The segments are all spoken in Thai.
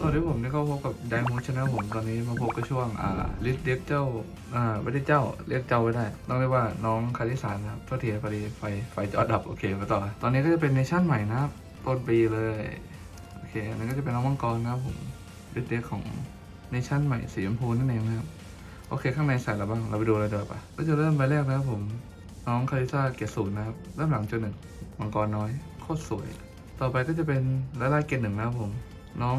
สวัสดีผมได้เข้าพบกับไดมอนชแนลผมตอนนี้มาพบกับช่วงอ่าลิสเรียกเจ้าอ่าไม่ได้เจ้าเรียกเจ้าไม่ได้ ต้องเรียกว่าน้องคาริสานครับก็เทียพอดีไฟไฟจอดับโอเคมาต่อ ตอนนี้ก็จะเป็นเนชั่นใหม่นะครับต้นปีเลย โอเคอันนี้ก็จะเป็นน้องมังกรนะครับผมลิสเรียกของเนชั่นใหม่สีชมพูนั่นเองนะครับโอเคข้างในใส่อะไรบ้างเราไปดูเลยเดี๋ยวาปะก็จะเริ่มใบแรกนะครับผมน้องคาริซาเกียรติศูนย์นะครับเริ่มหลังจุดหนึ่งมังกรน้อยโคตรสวย ต่อไปก็จะเป็นล่ไล่เกตหนึ่งนะครับผม น้อง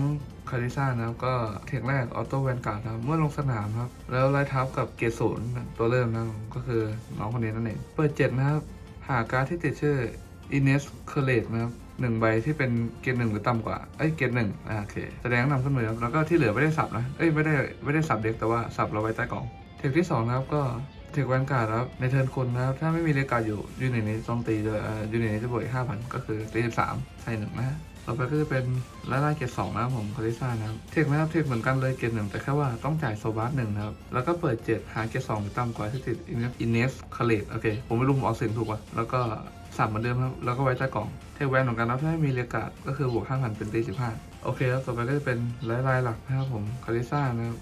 คาริซ่านะครับก็เทคแรกออโต้แวนการ์ดครับเมื่อลงสนามครับ แล้วไล่ทับกับเกตศูนย์ตัวเริ่มนะก็คือน้องคนนี้นั่นเองเปิดเจ็ดนะครับ หาการ์ดที่ติดชื่อ Ines c o l l a t e นะครับหนึ่งใบที่เป็นเกตหนึ่งหรือต่ำกว่า เอ้ยเกตหนึ่งอ่าโอเค แสดงนำขึ้นมือครับแล้วก็ที่เหลือไม่ได้สับนะ เอ้ยไม่ได้ไม่ได้สับเด็กแต่ว่าสับเราไว้ใต้กล่อง เทคที่สองนะครับก็เทคแวนการ์ดครับ ในเทิร์นคุณนะครับ ถ้าไม่มีเลกาอยู่ยูนิตนี้โจมตีจะเอ่อยูนิตนี้จะบวกห้าพันก็คือตีสิบสามใส่หนึ่งนะ ต่อไปก็จะเป็นไล่ไล่เกตสองนะครับผมคาริซ่านะครับ เทคนะครับเทคเหมือนกันเลยเกตหนึ่งแต่แค่ว่าต้องจ่ายโซบาร์หนึ่งนะครับ แล้วก็เปิดเจ็ดหาเกตสองต่ำกว่าที่ติดอินเนสคาเลตโอเค ผมไม่รู้ผมออกเสียงถูกป่ะ แล้วก็สับเหมือนเดิมครับ แล้วก็ไว้ใต้กล่อง เทคแวนเหมือนกันนะครับถ้าไม่มีเลกกาดก็คือบวกห้าพันเป็นตีสิบห้าโอเคครับต่อไปก็จะเป็นไล่ไล่หลักนะครับผมคาริซ่านะครับ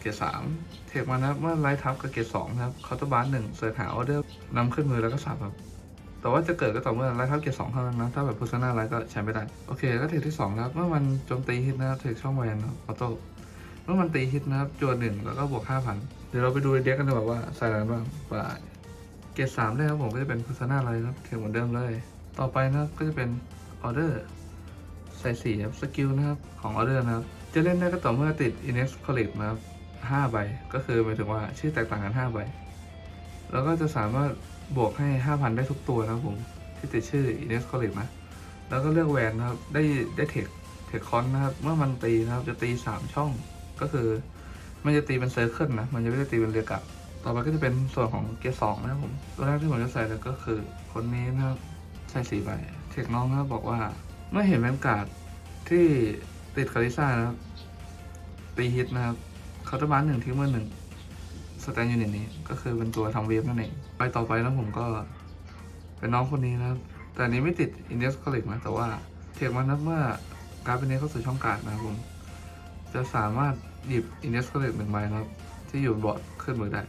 เกรดสามเทคมานะครับเมื่อไลท์ทับกับเกรดสองนะครับเคาน์เตอร์บาร์หนึ่งเสิร์ชหาออเดอร์นำขึ้นมือแล้วก็สับครับ แต่ว่าจะเกิดก็ต่อเมื่อไลท์เทับเกรดสองเท่านั้นนะ ถ้าแบบ Persona ไลท์ก็ใช้ไม่ได้ โอเค ก็เทคที่สองนะครับ เมื่อมันโจมตีฮิตนะครับเทคช่องแวนนะออโต้เมื่อมันตีฮิตนะครับจวนหนึ่งแล้วก็บวกห้าพันเดี๋ยวเราไปดูเด็กกันดีกว่าว่าใส่อะไรบ้างไปเกรดสามได้ครับผมก็จะเป็น Persona ไลท์นะครับเทคเหมือนเดิมเลย ต่อไปนะครับก็จะเป็นออเดอร์ใส่สีครับสกิลนะครับของออเดอร์นะครับจะเล่นได้ก็ต่อเมื่อติด Inex Collect นะครับห้าใบ ก็คือหมายถึงว่าชื่อแตกต่างกันห้าใบ แล้วก็จะสามารถ บวกให้ห้าพันได้ทุกตัวนะครับผมที่ติดชื่อ Ines College นะ แล้วก็เลือกแวนนะครับ ได้ได้เทคเทคคอนนะครับ เมื่อมันตีนะครับ จะตีสามช่อง ก็คือ มันจะตีเป็นเซอร์เคิลนะ มันจะไม่ได้ตีเป็นเรียกับต่อไปก็จะเป็นส่วนของเกียร์สองนะครับผม ตัวแรกที่ผมจะใส่เลยก็คือคนนี้นะครับ ใส่สีใบ เทคน้องนะครับบอกว่าเมื่อเห็นแวนการ์ดที่ติดคาริซ่านะครับ ตีฮิตนะครับเคาน์เตอร์บาร์หนึ่งทิ้งมือหนึ่งสแตนยูนิตนี้ ก็คือเป็นตัวทำเวฟนั่นเอง ไปต่อไปแล้วผมก็เป็นน้องคนนี้นะแต่นี้ไม่ติดอินเดสคอลเลกนะ แต่ว่าเทคมันนับเมื่อการเป็นนี้เข้าสู่ช่องการ์ดนะครับผม จะสามารถหยิบอินเดสคอลเลกหนึ่งใบนะครับ ที่อยู่บอร์ดขึ้นมือได้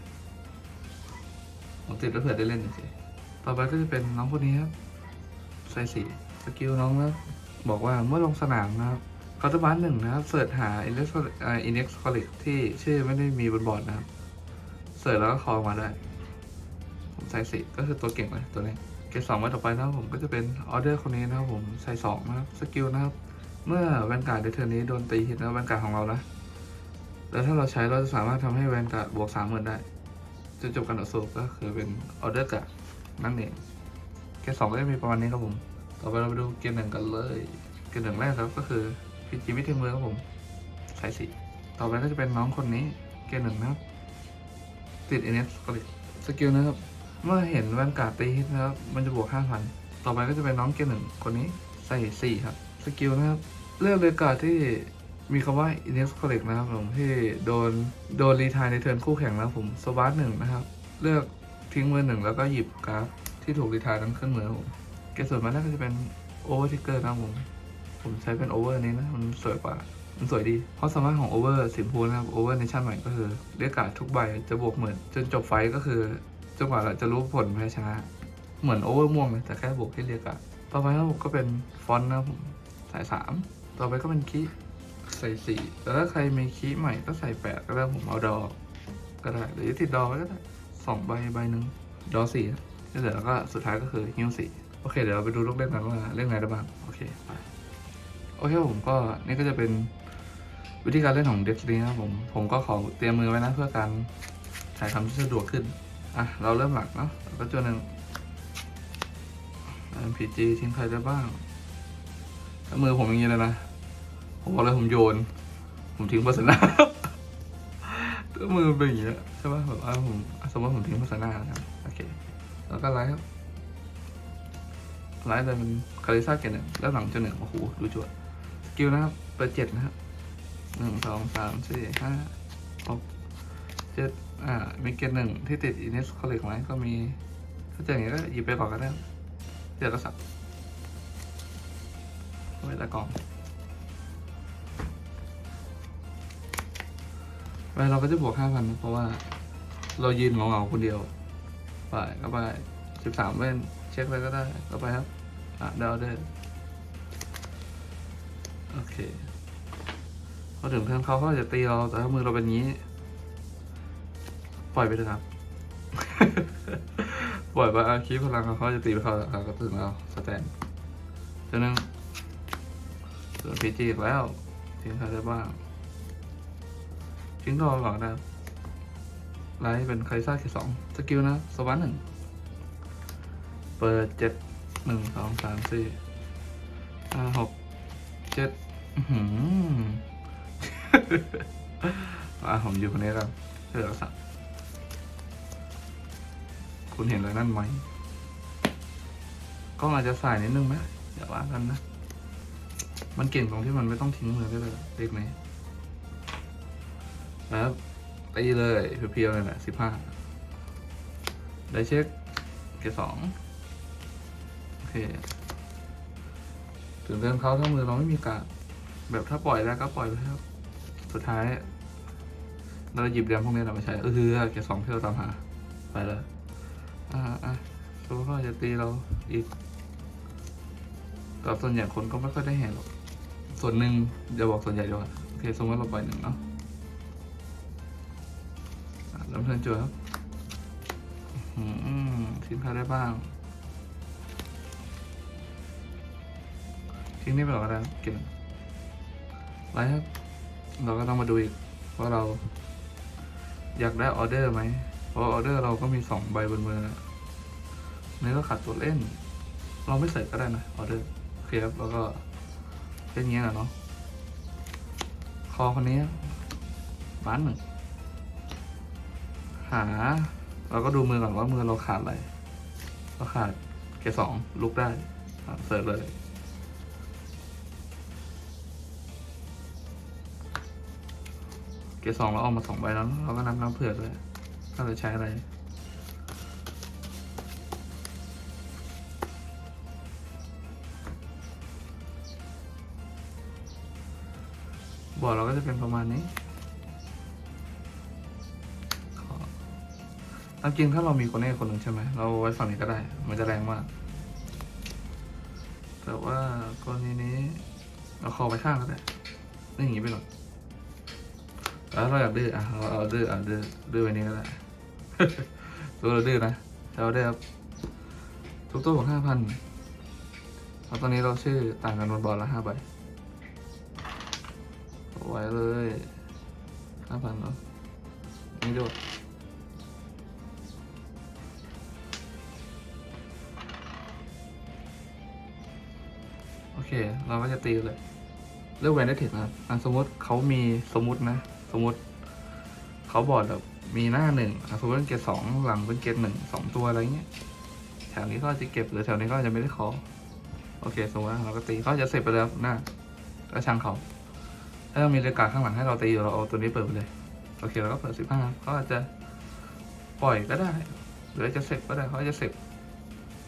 ผมติดแล้วเผื่อได้เล่นจริงต่อไปก็จะเป็นน้องคนนี้ครับใส่สีสกิลน้องนะบอกว่าเมื่อลงสนามนะครับคาร์ตบาร์หนึ่งนะครับเสิร์ชหา index อ่า index collect ที่ชื่อไม่ได้มีบนบอร์ดนะครับ เสิร์ชแล้วก็คอมาได้ ผมใส่สิก็คือตัวเก่งเลยตัวนี้เกรดสองไว้ต่อไปนะครับผมก็จะเป็นออเดอร์คนนี้นะครับผมใส่สองนะครับสกิลนะครับเมื่อแวนการ์ดเดเทอร์นี้โดนตีฮิตนะแวนการ์ดของเรานะแล้วถ้าเราใช้เราจะสามารถทำให้แวนการ์ดบวกสามหมื่นได้จนจบการต่อสู้ก็คือเป็นออเดอร์การ์ดนั่นเองเกรดสองก็จะมีประมาณนี้ครับผมต่อไปเราไปดูเกมหนึ่งกันเลยเกมหนึ่งแรกครับก็คือพิจิวิทยมือครับผมใช้สีต่อไปก็จะเป็นน้องคนนี้เกมหนึ่งนะครับติดเอเนสก็เลยสกิลนะครับ เมื่อเห็นแวนการ์ดตีฮิตนะครับ มันจะบวกห้าพันต่อไปก็จะเป็นน้องเกมหนึ่งคนนี้ใส่สี่ครับ สกิลนะครับ เลือกเลยการ์ดที่มีคำว่า Inex Collect นะครับผมที่โดนโดนรีทายในเทิร์นคู่แข่งนะครับผมสวัสดหนึ่งนะครับ เลือกทิ้งมือหนึ่งแล้วก็หยิบการ์ดที่ถูกรีทายนั้นขึ้นมือผมเกส่วนมาแรกก็จะเป็นโอเวอร์ทิกเกอร์นะผมผมใช้เป็นโอเวอร์นี้นะ มันสวยกว่า มันสวยดี เพราะสามารถของโอเวอร์สิมพูนะครับโอเวอร์ในชั่นใหม่ก็คือเรียกกาดทุกใบจะบวกหมื่นจนจบไฟก็คือ จนกว่าเราจะรู้ผลแพ้ชนะเหมือนโอเวอร์ม่วงเลยแต่แค่บวกที่เรียกการ์ดต่อไปครับก็เป็นฟอนต์นะผมสายสามต่อไปก็เป็นคีใส่สี่แต่ถ้าใครมีคีใหม่ก็ใส่แปดก็ได้ผมเอาดอก็ได้หรือจะติดดอก็ได้สองใบใบหนึ่งดอสี่เหลือแล้วก็สุดท้ายก็คือฮิ้วสี่โอเคเดี๋ยวเราไปดูลูกเล่นกันว่าเล่นไงได้บ้างโอเคไปโอเคผมก็นี่ก็จะเป็นวิธีการเล่นของเด็กนี้นะครับผมผมก็ขอเตรียมมือไว้นะเพื่อการถ่ายทำที่สะดวกขึ้น อะ เราเริ่มหลักเนาะแล้วก็จนหนึ่ง MPG ทิ้งใครได้บ้าง ถ้ามือผมอย่างนี้เลยนะ ผมบอกเลยผมโยน ผมทิ้งพัสนาถ้ามือเป็นอย่างนี้ใช่ป่ะแบบว่าผมสมมติผมทิ้งพัสนาครับโอเค แล้วก็ไลฟ์ครับไลฟ์เลยเป็นคาริซ่าเกตหนึ่งแล้วหลังจะหนึ่งโอ้โหดูจวดสกิลนะครับเปิดเจ็ดนะครับหนึ่งสองสามสี่ห้าหกเจ็ด อ่ามีเกตหนึ่งที่ติดอินเนสคอลเลกไหมก็มี ถ้าเจออย่างนี้ก็หยิบไปก่อนก็ได้เดี๋ยวก็สับไว้ละกล่องเราก็จะบวกห้าพันเพราะว่า เรายืนเหงาๆคนเดียว ไปก็ไปสิบสามเว้นเช็คเลยก็ได้ก็ไปครับ อะเดาได้โอเคพอถึงเทิร์นเขาเขาจะตีเราแต่ถ้ามือเราเป็นงี้ ปล่อยไปเถอะครับ ปล่อยไปอาคีพลังเขาเขาจะตีไปเขาเขาก็ถึงเราสแตนเท่านั้นส่วนพีจีแล้วทิ้งใครได้บ้างทิ้งรอก่อนนะครับไลท์เป็นไคซ่าเกสองสกิลนะสวัสดหนึ่งเปิดเจ็ดหนึ่งสองสามสี่ห้าหกเจ็ดอื้อหืออะผมอยู่คนนี้ครับเลือสัก คุณเห็นอะไรนั่นไหมก็อาจจะสายนิดนึงไหมอย่าว่ากันนะ มันเก่งตรงที่มันไม่ต้องทิ้งมือได้เลยเล็กไหมแล้วตีเลยเพียวๆเลยแหละสิบห้าได้เช็คเกสองโอเคถึงเรื่องเขาถ้ามือเราไม่มีการดแบบถ้าปล่อยแล้วก็ปล่อยไปครับ สุดท้าย เราหยิบแรมพวกนี้เราไมาใช้เออคือเกสองที่เราตามหา ไปแล้ว อ่าอะตัวก็จะตีเราอีกแต่ส่วนใหญ่คนก็ไม่ค่อยได้เห็นหรอก ส่วนหนึ่งจะบอกส่วนใหญ่ดีกว่าโอเคสมมติเราปล่อยหนึ่งเนาะอะเริ่มเทินจวครับอืมทิ้งใครได้บ้าง ทิ้งนี่ไปก่อนก็ไรเก็บไรครับ เราก็ต้องมาดูอีกว่าเราอยากได้ออเดอร์ไหม เพราะออเดอร์เราก็มีสองใบบนมือนี่เราขาดตัวเล่น เราไม่ใส่ก็ได้นะออเดอร์เคครับแล้วก็เล่นอย่างเงี้ยแหละเนาะคอคนนี้บ้านหนึ่งหา เราก็ดูมือก่อนว่ามือเราขาดอะไรเราขาดเกสองลุกได้เสิร์ฟเลยเกสองเราออกมาสองใบแล้วเราก็นับน้ำเผื่อด้วย เราจะใช้อะไร บอร์ดเราก็จะเป็นประมาณนี้ขอตามจริงถ้าเรามีคนเน่คนหนึ่งใช่ไหม เราไว้ฝั่งนี้ก็ได้ มันจะแรงมาก แต่ว่ากรณีนี้ เราคอไปข้างก็ได้นี่อย่างนี้ไปก่อ แล้วเราอยากดื้ออะเราเอาดื้ออะดื้อดื้อไปนี้ก็ได้ตัวเราดื้อนะเราได้ครับทุกตัวของห้าพันแล้วตอนนี้เราชื่อต่างกันบนบอร์ดละห้าใบเอไว้เลยห้าพันเนาะนี่ด้วยโอเค เราก็จะตีเลย เลือกแวนได้เถิดนะสมมติเขามีสมมตินะ สมมติเขาบอร์ดแบบมีหน้าหนึ่งอสมมติเป็นเกรดสองหลังเป็นเกรดหนึ่งสองตัวอะไรเงี้ยแถวนี้ก็จะเก็บหรือแถวนี้ก็จะไม่ได้ขอโอเคสมมติเราก็ตีเขาจะเสร็จไปแล้วหน้าก็ช่างเขาถ้ามีเรกาข้างหลังให้เราตีเราเอาตัวนี้เปิดไปเลยโอเคเราก็เปิดสิบห้าเขาอาจจะปล่อยก็ได้หรือจะเสร็จก็ได้เขาจจะเสร็จ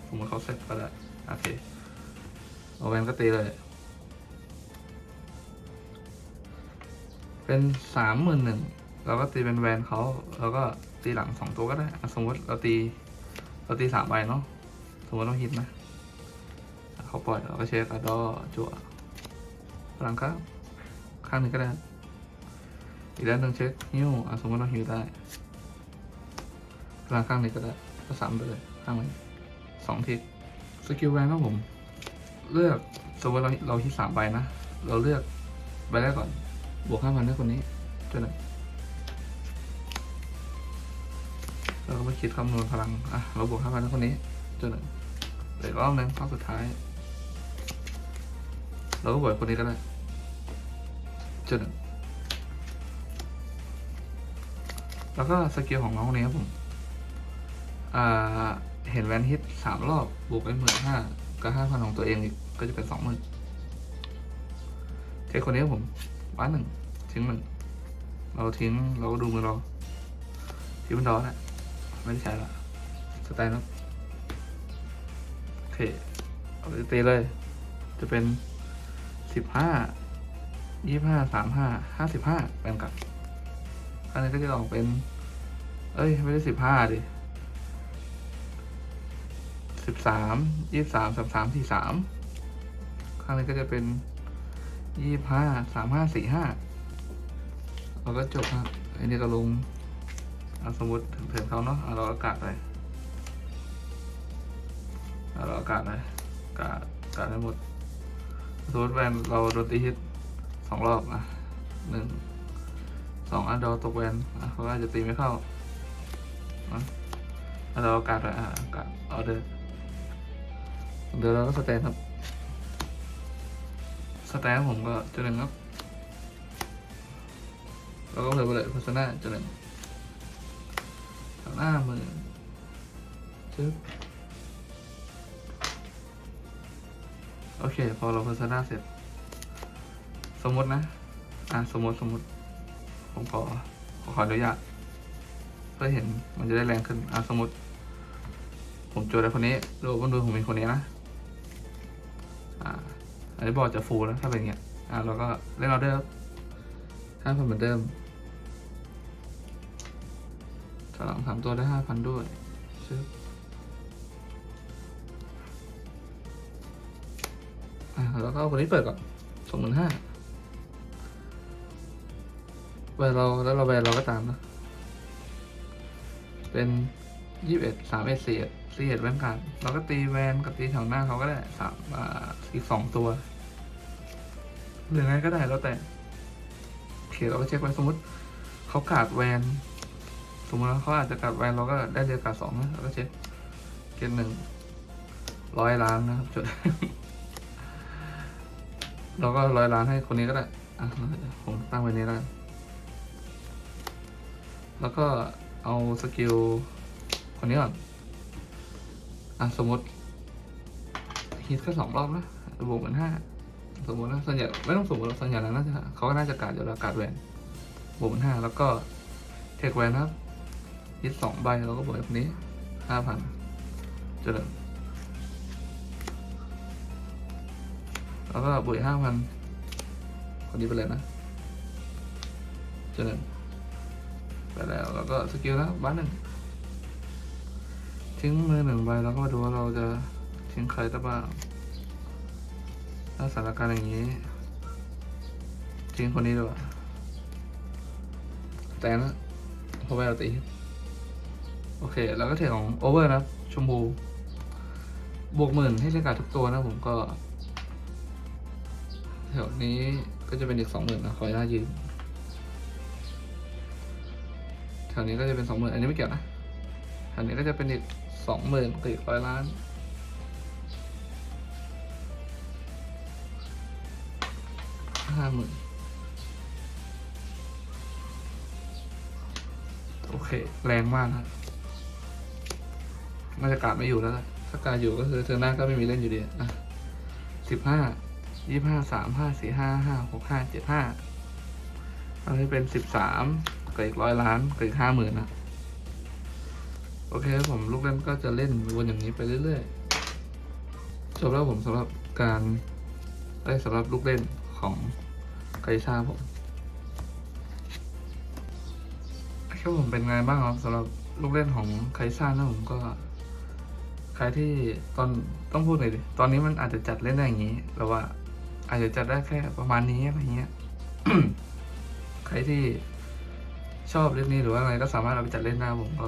สมมติเขาเสร็จก็ได้โอเคเอาแวนก็ตีเลย เป็นสามหมื่นหนึ่งเราก็ตีเป็นแวนเขาแล้วก็ตีหลังสองตัวก็ได้สมมติเราตีเราตีสามใบเนาะสมมติเราฮิตนะเขาปล่อยเราก็เช็คกระดอจั่วพลังข้างข้างหนึ่งก็ได้ อีกด้านหนึ่งเช็คฮิ้วอะสมมติเราฮิวได้พลังข้างนี้ก็ได้ก็สามไปเลยข้างนี้สองทิศสกิลแวนนะผม เลือกสมมติเราเราฮิตสามใบนะ เราเลือกใบแรกก่อน บวกห้าพันให้คนนี้ด้วยนะเราก็มาคิดคำนวณพลัง อะ เราบวกห้าพันให้คนนี้ด้วยนะเดี๋ยวรอบหนึงรอบสุดท้าย เราก็บวกคนนี้ก็ได้จุดหนึ่งแล้วก็สกิลของน้องคนนี้ครับผม อ่า เห็นแวนฮิตสามรอบบวกไปหมื่นห้าก็ห้าพันของตัวเองอีกก็จะเป็นสองหมื่นเทคคนนี้ครับผม บ้านหนึ่งทิ้งหนึ่งเราทิ้งเราก็ดูมือเราทิ้งมันดอสอะไม่ได้ใช้ละสไตล์นะโอเคเอาไปตีเลย จะเป็นสิบห้ายี่ห้าสามห้าห้าสิบห้าแบ่งกันอันนี้ก็จะออกเป็น เอ้ย ไม่ได้สิบห้าดิสิบสามยี่สามสามสามสี่สามข้างนี้ก็จะเป็น ยี่ห้าสามห้าสี่ห้าเราก็จบครับอันนี้ก็ลงเอาสมมติถึงเทิร์นเขาเนาะเอาเราอากาศไปเอาเราอากาศไปอากาศอากาศให้หมดสมมติแวนเราโดนตีฮิตสองรอบอะหนึ่งสองอันดอตกแวนเขาอาจจะตีไม่เข้าอะเอาเราอากาศไปอะอากาศออเดอร์เดี๋ยวเราก็สแตนครับ สแตนผมก็จะหนึ่งครับ แล้วก็เพิ่มไปเลยโฆษณาจะหนึ่งหน้ามือจึ๊บโอเค พอเราโฆษณาเสร็จ สมมตินะ อะ สมมติสมมติ ผมขอขอขออนุญาตเพื่อเห็นมันจะได้แรงขึ้น อะ สมมติ ผมโจทย์ได้คนนี้ดูบนดูผมเป็นคนนี้นะ อ่า อันนี้บอกจะฟูลแล้วถ้าเป็นเงี้ยอ่าเราก็เล่นออเดอร์ห้าพันเหมือนเดิมถลังสามตัวได้ห้าพันด้วยชึบอ่าแล้วก็คนนี้เปิดก่อนสองหมื่นห้าแวนเราแล้วเราแวนเราก็ตามนะ เป็นยี่สิบเอ็ดสามเอ็ดสี่ สี่เอ็ดแวนการดเราก็ตีแวนกับตีแถวหน้าเขาก็ได้สามอ,อีกสองตัว หรือไงก็ได้แล้วแต่โอเคเราก็เช็คไว้สมมติเขากาดแวนสมมติว่าเขาอาจจะกาดแวนเราก็ได้เรียกกาดสองนะเราก็เช็คเกณฑ์หนึ่งร้อยล้านนะครับจดเราก็ร้อยล้านให้คนนี้ก็ได้อะผมตั้งไว้นี้แล้วแล้วก็เอาสกิลคนนี้ก่อน อะสมมติฮิตแค่สองรอบนะบวกเหมือนห้าสมมตินะส่วนใหญ่ไม่ต้องสมมติส่วนใหญ่แล้วน่าจะเขาก็น่าจะการดอยู่แล้วการดแหวนบวกมันห้าแล้วก็เทคแหวนครับยึดสองใบแล้วก็บวกแบบนี้ห้าพันเจริญแล้วก็บวกห้าพันคนนี้ไปเลยนะเจริญไปแล้วแล้วก็สกิลแล้วบ้านหนึ่ง ทิ้งมือหนึ่งใบแล้วก็มาดูว่าเราจะทิ้งใครได้บ้างถ้าสถานการณ์อย่างนี้ทิ้งคนนี้ดีกว่าแต่นะพราะว่าเราตีโอเค แล้วก็เทของโอเวอร์นะชมพูบวกหมื่นให้เล่นการดทุกตัวนะผมก็ แถวนี้ก็จะเป็นอีกสองหมื่นนะคอยหน้ายืนแถวนี้ก็จะเป็นสองหมื่นอันนี้ไม่เกี่ยวนะแถวนี้ก็จะเป็นอีก สองหมื่นกับอีกร้อยล้าน ห้าหมื่นโอเค แรงมากครับน่าจะการไม่อยู่แล้วถ้าการอยู่ก็คือเธอหน้าก็ไม่มีเล่นอยู่ดีอะสิบห้ายี่ห้าสามห้าสี่ห้าห้าหกห้าเจ็ดห้าอันนี้เป็นสิบสามเกับอีกร้อยล้านเกับอีกห้าหมื่นนะ โอเคครับผมลูกเล่นก็จะเล่นวนอย่างนี้ไปเรื่อยๆจบแล้วผมสำหรับการได้สำหรับลูกเล่นของไกซ่าผมคิดว่ผมเป็นไงบ้างครับสำหรับลูกเล่นของไคซ่านะผมก็ ใครที่ตอนต้องพูดหน่อยดิตอนนี้มันอาจจะจัดเล่นได้อย่างนี้แต่ว่า อาจจะจัดได้แค่ประมาณนี้อะไรเงี้ยใครที่ชอบเล่นนี้หรือว่าอะไรก็สามารถเอาไปจัดเล่นได้ผมก็